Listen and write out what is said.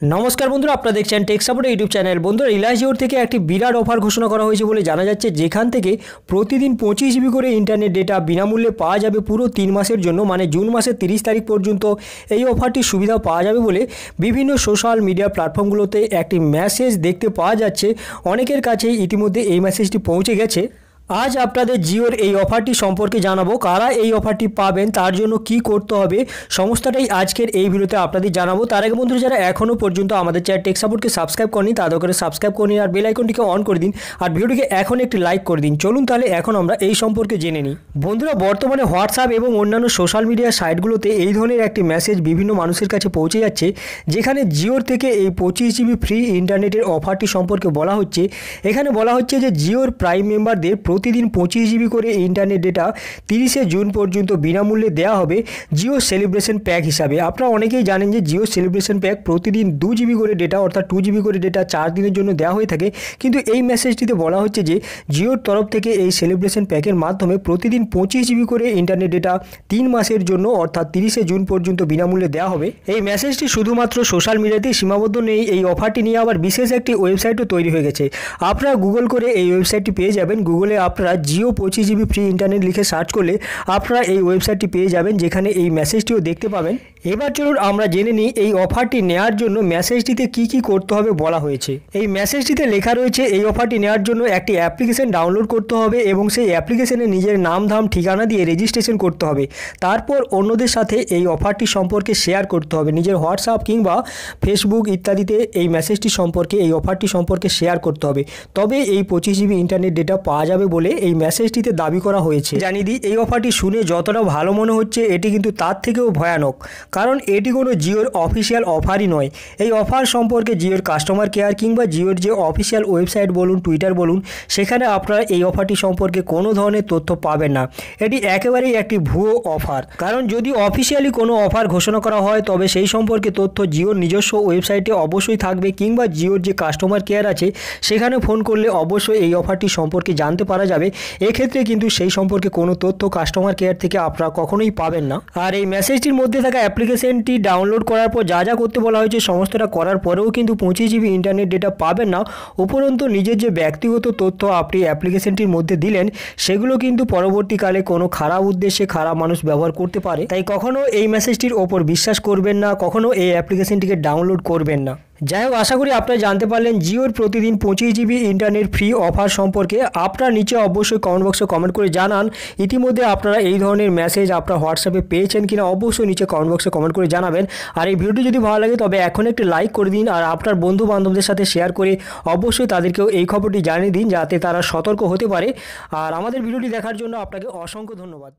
নমস্কার বন্ধুরা, আপনারা দেখছেন টেক সাপোর্ট ইউটিউব চ্যানেল। বন্ধুরা রিলায়েন্স জিওর থেকে একটি বিরাট অফার ঘোষণা করা হয়েছে বলে জানা যাচ্ছে, যেখান থেকে প্রতিদিন পঁচিশ জিবি করে ইন্টারনেট ডেটা বিনামূল্যে পাওয়া যাবে পুরো তিন মাসের জন্য মানে জুন মাসের তিরিশ তারিখ পর্যন্ত। এই অফারটির সুবিধা পাওয়া যাবে বলে বিভিন্ন সোশ্যাল মিডিয়া প্ল্যাটফর্মগুলোতে একটি মেসেজ দেখতে পাওয়া যাচ্ছে। অনেকের কাছেই ইতিমধ্যে এই মেসেজটি পৌঁছে গেছে। আজ আপনাদের জিওর এই অফারটি সম্পর্কে জানাব। কারা এই অফারটি পাবেন, তার জন্য কি করতে হবে, সমস্তটাই আজকের এই ভিডিওতে আপনাদের জানাব। তার আগে বন্ধুরা, যারা এখনও পর্যন্ত আমাদের চ্যানেল টেক সাপোর্টকে সাবস্ক্রাইব করেনি তাদের করে সাবস্ক্রাইব করে নিন আর বেল আইকনটিকে অন করে দিন আর ভিডিওটিকে এখন একটি লাইক করে দিন। চলুন তাহলে এখন আমরা এই সম্পর্কে জেনে নিই। বন্ধুরা, বর্তমানে হোয়াটসঅ্যাপ এবং অন্যান্য সোশ্যাল মিডিয়া সাইটগুলোতে এই ধরনের একটি মেসেজ বিভিন্ন মানুষের কাছে পৌঁছে যাচ্ছে, যেখানে জিওর থেকে এই পঁচিশ জিবি ফ্রি ইন্টারনেটের অফারটি সম্পর্কে বলা হচ্ছে। এখানে বলা হচ্ছে যে, জিওর প্রাইম মেম্বারদের প্রতিদিন পঁচিশ জিবি করে ইন্টারনেট ডেটা তিরিশে জুন পর্যন্ত বিনামূল্যে দেওয়া হবে জিও সেলিব্রেশন প্যাক হিসাবে। আপনারা অনেকেই জানেন যে জিও সেলিব্রেশন প্যাক প্রতিদিন দু জিবি করে ডেটা অর্থাৎ টু জিবি করে ডেটা চার দিনের জন্য দেওয়া হয়ে থাকে। কিন্তু এই মেসেজটিতে বলা হচ্ছে যে জিওর তরফ থেকে এই সেলিব্রেশন প্যাকের মাধ্যমে প্রতিদিন পঁচিশ জিবি করে ইন্টারনেট ডেটা তিন মাসের জন্য অর্থাৎ তিরিশে জুন পর্যন্ত বিনামূল্যে দেওয়া হবে। এই মেসেজটি শুধুমাত্র সোশ্যাল মিডিয়াতেই সীমাবদ্ধ নেই, এই অফারটি নিয়ে আবার বিশেষ একটি ওয়েবসাইটও তৈরি হয়ে গেছে। আপনারা গুগল করে এই ওয়েবসাইটটি পেয়ে যাবেন। গুগলে আপনারা জিও পঁচিশ জিবি ফ্রি ইন্টারনেট লিখে সার্চ করলে আপনারা এই ওয়েবসাইটটি পেয়ে যাবেন, যেখানে এই মেসেজটিও দেখতে পাবেন। এবার চলুন আমরা জেনে নিই এই অফারটি নেওয়ার জন্য মেসেজটিতে কি কি করতে হবে বলা হয়েছে। এই মেসেজটিতে লেখা রয়েছে, এই অফারটি নেওয়ার জন্য একটি অ্যাপ্লিকেশন ডাউনলোড করতে হবে এবং সেই অ্যাপ্লিকেশনে নিজের নাম, ধাম, ঠিকানা দিয়ে রেজিস্ট্রেশন করতে হবে। তারপর অন্যদের সাথে এই অফারটি সম্পর্কে শেয়ার করতে হবে। নিজের হোয়াটসঅ্যাপ কিংবা ফেসবুক ইত্যাদিতে এই মেসেজটি সম্পর্কে, এই অফারটি সম্পর্কে শেয়ার করতে হবে। তবে এই পঁচিশ জিবি ইন্টারনেট ডেটা পাওয়া যাবে বলে এই মেসেজটিতে দাবি করা হয়েছে। জানিয়ে দিই, এই অফারটি শুনে যতটা ভালো মনে হচ্ছে, এটি কিন্তু তার থেকেও ভয়ানক। কারণ এটি কোনো জিওর অফিসিয়াল অফারই নয়। এই অফার সম্পর্কে জিওর কাস্টমার কেয়ার কিংবা জিওর যে অফিসিয়াল ওয়েবসাইট বলুন, টুইটার বলুন, সেখানে আপনারা এই অফারটি সম্পর্কে কোনো ধরনের তথ্য পাবেন না। এটি একেবারেই একটি ভুয়ো অফার। কারণ যদি অফিসিয়ালি কোনো অফার ঘোষণা করা হয়, তবে সেই সম্পর্কে তথ্য জিওর নিজস্ব ওয়েবসাইটে অবশ্যই থাকবে কিংবা জিওর যে কাস্টমার কেয়ার আছে, সেখানে ফোন করলে অবশ্যই এই অফারটি সম্পর্কে জানতে পারা যাবে। এক্ষেত্রে কিন্তু সেই সম্পর্কে কোনো তথ্য কাস্টমার কেয়ার থেকে আপনারা কখনোই পাবেন না। আর এই মেসেজটির মধ্যে থাকা অ্যাপ্লিকেশনটি ডাউনলোড করার পর যা যা করতে বলা হয়েছে সমস্তটা করার পরেও কিন্তু পঁচিশ জিবি ইন্টারনেট ডেটা পাবেন না। উপরন্তু নিজের যে ব্যক্তিগত তথ্য আপনি অ্যাপ্লিকেশনটির মধ্যে দিলেন, সেগুলো কিন্তু পরবর্তীকালে কোনো খারাপ উদ্দেশ্যে খারাপ মানুষ ব্যবহার করতে পারে। তাই কখনও এই মেসেজটির ওপর বিশ্বাস করবেন না, কখনো এই অ্যাপ্লিকেশনটিকে ডাউনলোড করবেন না। যাই হোক, আশা করি আপনারা জানতে পারলেন, জিওর প্রতিদিন পঁচিশ জিবি ইন্টারনেট ফ্রি অফার সম্পর্কে। আপনার নিচে অবশ্যই কমেন্ট বক্সে কমেন্ট করে জানান। ইতিমধ্যে আপনারা এই ধরনের মেসেজ আপনার হোয়াটসঅ্যাপে পেয়েছেন কিনা অবশ্যই নিচে কমেন্ট বক্সে কমেন্ট করে জানাবেন। আর এই ভিডিওটি যদি ভালো লাগে, তবে এখন একটি লাইক করে দিন আর আপনার বন্ধু বান্ধবদের সাথে শেয়ার করে অবশ্যই তাদেরকেও এই খবরটি জানিয়ে দিন, যাতে তারা সতর্ক হতে পারে। আর আমাদের ভিডিওটি দেখার জন্য আপনাকে অসংখ্য ধন্যবাদ।